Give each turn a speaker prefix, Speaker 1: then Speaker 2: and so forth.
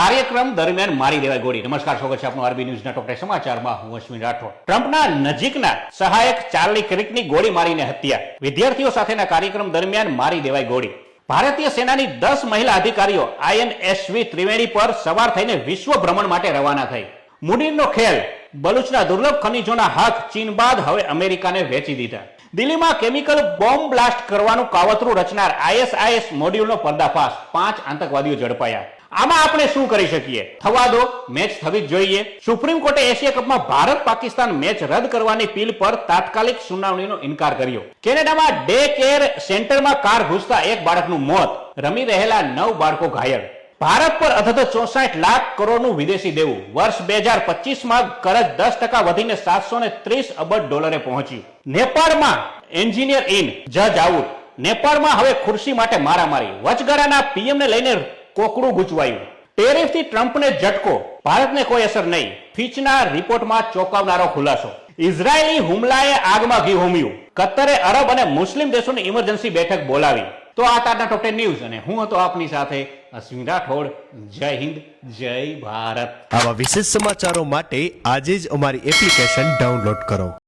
Speaker 1: કાર્યક્રમ દરમિયાન મારી દેવાય ગોળી. નમસ્કાર, સ્વાગત છે આપનું આરબી ન્યૂઝના ટોપ સમાચારમાં હું અશ્વિન રાઠોડ. ટ્રમ્પના નજીકના સહાયક ચાર્લી ક્રિકની ગોળી મારીને હત્યા. વિદ્યાર્થીઓ સાથેના કાર્યક્રમ દરમિયાન મારી દેવાય ગોળી. ભારતીય સેનાની દસ મહિલા અધિકારીઓ આઈએનએસવી ત્રિવેણી પર સવાર થઈને વિશ્વ ભ્રમણ માટે રવાના થઈ. મુડીરનો ખેલ, બલુચના દુર્લભ ખનિજોના હક ચીન બાદ હવે અમેરિકાને વેચી દીધા. દિલ્હીમાં કેમિકલ બોમ્બ બ્લાસ્ટ કરવાનું કાવતરું રચનાર આઈએસઆઈએસ મોડ્યુલનો પર્દાફાશ. પાંચ આતંકવાદીઓ ઝડપાયા. આમાં આપણે શું કરી શકીએ? થવા દો, મેચ થવી જ જોઈએ. સુપ્રીમ કોર્ટે એશિયા કપમાં ભારત પાકિસ્તાન મેચ રદ કરવાની પીલ પર તાત્કાલિક સુનાવણીનો ઇનકાર કર્યો. કેનેડામાં ડે કેર સેન્ટરમાં કાર ઘૂસતા એક બાળકનું મોત. રમી રહેલા નવ બાળકો ઘાયલ. ભારત પર અધધ ચોસાઠ લાખ કરોડનું વિદેશી દેવું. વર્ષ બે હજાર પચીસમાં કરજ દસ ટકા વધીને સાતસો ને ત્રીસ અબજ ડોલરે પહોંચ્યું. નેપાળમાં એન્જિનિયર ઇન જજ આઉટ. નેપાળમાં હવે ખુરશી માટે મારામારી. વચગાળાના પીએમને લઈને કોકડું ગૂંચવાયું. ટેરિફથી ટ્રમ્પને ઝટકો. ભારતને કોઈ અસર નહીં. ફિચના રિપોર્ટમાં ચોંકાવનારો ખુલાસો. ઇઝરાયેલી હુમલાએ આગમાં ઘી હોમ્યું. કતરે અરબ અને મુસ્લિમ દેશોની ઇમરજન્સી બેઠક બોલાવી. તો આ તારના ટોપ ટેન ન્યૂઝ અને હું હતો આપની સાથે અશ્વિન રાઠોડ. જય હિન્દ, જય ભારત.
Speaker 2: આવા વિશેષ સમાચારો માટે આજે જ અમારી એપ્લિકેશન ડાઉનલોડ કરો.